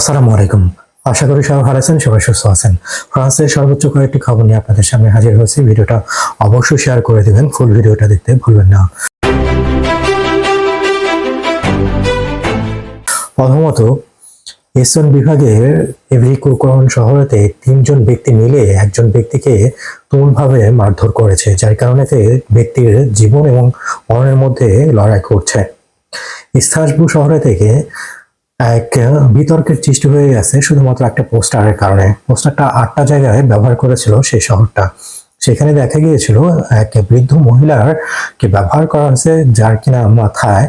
আসসালামু আলাইকুম। আশা করি সবাই ভালো আছেন, সবাই সুস্থ আছেন। ফ্রান্সের সর্বোচ্চ কয়েকটি খবর নিয়ে আপনাদের সামনে হাজির হয়েছে। ভিডিওটা অবশ্যই শেয়ার করে দিবেন, ফুল ভিডিওটা দেখতে ভুলবেন না। প্রথমত এসন বিভাগের এভরিকুকরণ শহরেতে তিনজন ব্যক্তি মিলে একজন ব্যক্তিকে তুমুলভাবে মারধর করেছে, যার কারণে ব্যক্তির জীবন এবং মরণের মধ্যে লড়াই করছে। স্থাসবু শহরে থেকে এক বিতর্কের সৃষ্টি হয়ে গেছে। শুধুমাত্র একটা পোস্টারের কারণে। পোস্টারটা আটটা জায়গায় ব্যবহার করেছিল সেই শহরটা। সেখানে দেখা গিয়েছিল এক বৃদ্ধ মহিলার কে ব্যবহার করা হয়েছে, যার কিনা মাথায়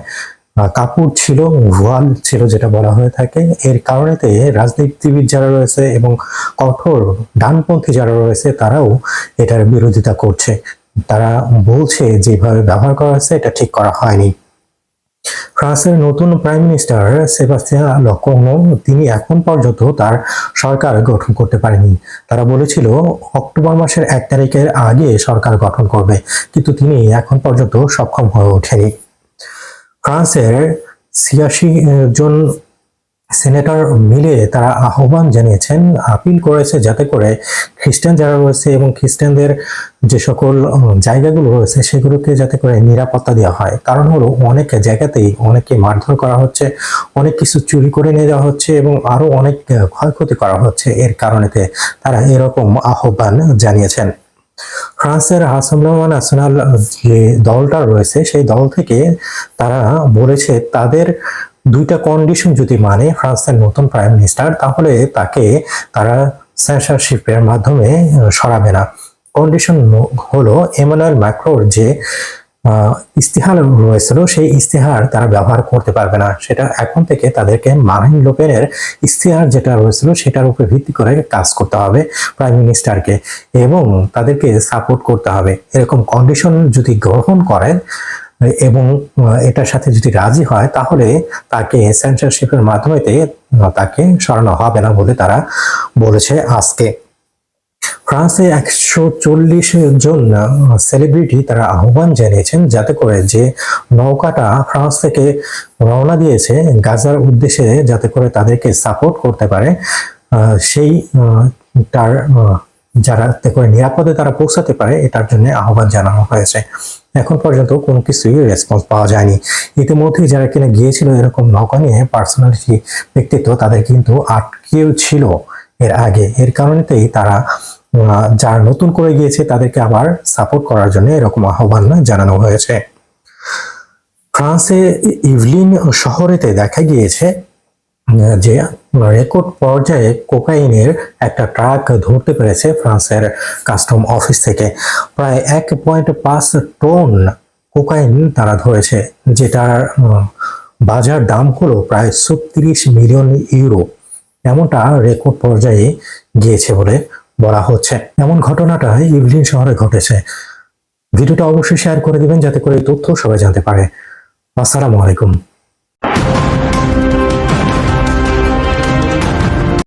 কাপড় ছিল ভুয়াল ছিল যেটা বলা হয়ে থাকে। এর কারণেতে রাজনীতিবিদ যারা রয়েছে এবং কঠোর ডানপন্থী যারা রয়েছে, তারাও এটার বিরোধিতা করছে। তারা বলছে যেভাবে ব্যবহার করা হয়েছে, এটা ঠিক করা হয়নি। ফ্রান্সের নতুন প্রাইম মিনিস্টার সেবাস্টিয়ান লকনো তিনি এখন পর্যন্ত তার সরকার গঠন করতে পারেনি। তারা বলেছিল, অক্টোবর মাসের এক তারিখের আগে সরকার গঠন করবে, কিন্তু তিনি এখন পর্যন্ত সক্ষম হয়ে ওঠেনি। ফ্রান্সের ছিয়াশি জন সেনেটর মিলে তারা আহ্বান জানিয়েছেন, আপিল করেছে যাতে করে খ্রিস্টান যারা রয়েছে এবং খ্রিস্টানদের যে সকল জায়গাগুলো রয়েছে সেগুলোকে যাতে করে নিরাপত্তা দেওয়া হয়। কারণ হলো, অনেক জায়গাতেই অনেককে মারধর করা হচ্ছে, অনেক কিছু চুরি করে নিয়ে যাওয়া হচ্ছে এবং আরও অনেক ক্ষয়ক্ষতি করা হচ্ছে। এর কারণেতে তারা এরকম আহ্বান জানিয়েছেন। ফ্রান্সের হাসম্বলমা ন্যাশনাল যে দলটা রয়েছে, সেই দল থেকে তারা বলেছে, তাদের দুইটা কন্ডিশন যদি মানে ফ্রান্সের নতুন প্রাইম মিনিস্টার তাহলে তাকে তারা সেন্সারশিপের মাধ্যমে সরাবে না। কন্ডিশন হলো এমানুয়েল ম্যাক্রোর যে ইস্তিহার রয়েছিল, সেই ইস্তেহার তারা ব্যবহার করতে পারবে না। সেটা এখন থেকে তাদেরকে মারিন লোপেনের ইস্তেহার যেটা রয়েছিল, সেটার উপর ভিত্তি করে কাজ করতে হবে প্রাইম মিনিস্টারকে এবং তাদেরকে সাপোর্ট করতে হবে। এরকম কন্ডিশন যদি গ্রহণ করেন এবং এটার সাথে যদি রাজি হয়, তাহলে তাকে সেন্সারশিপের মাধ্যমে তাকে সরানো হবে না বলে তারা বলেছে আজকে। ফ্রান্সে একশো চল্লিশ জন সেলিব্রিটি তারা আহ্বান জানিয়েছেন যাতে করে যে নৌকাটা ফ্রান্স থেকে রওনা দিয়েছে গাজার উদ্দেশ্যে যাতে করে তাদেরকে সাপোর্ট করতে পারে। সেই তার যারা করে নিরাপদে তারা পৌঁছাতে পারে, এটার জন্য আহ্বান জানানো হয়েছে। এখন পর্যন্ত কোনো কিছুই রেসপন্স পাওয়া যায়নি। ইতিমধ্যে যারা কিনা গিয়েছিল এরকম নৌকা নিয়ে পার্সোনালিটি ব্যক্তিত্ব, তাদের কিন্তু আটকেও ছিল এর আগে। এর কারণেতেই তারা যারা নতুন করে গিয়েছে, তাদেরকে আবার সাপোর্ট করার জন্য এরকম আহ্বান জানানো হয়েছে। ফ্রান্সে ইভলিন শহরেতে দেখা গিয়েছে যে রেকর্ড পর্যায়ে কোকাইনের একটা ট্রাক ধরতে পেরেছে ফ্রান্সের কাস্টম অফিস থেকে। প্রায় এক পয়েন্ট পাঁচ টন কোকাইন তারা ধরেছে, যেটার বাজার দাম হলো প্রায় ছত্রিশ মিলিয়ন ইউরো। এমনটা রেকর্ড পর্যায়ে গিয়েছে বলে বলা হচ্ছে। এমন ঘটনাটা ইভলিন শহরে ঘটেছে। ভিডিওটা অবশ্যই শেয়ার করে দিবেন, যাতে করে তথ্য সবাই জানতে পারে। আসসালামু আলাইকুম।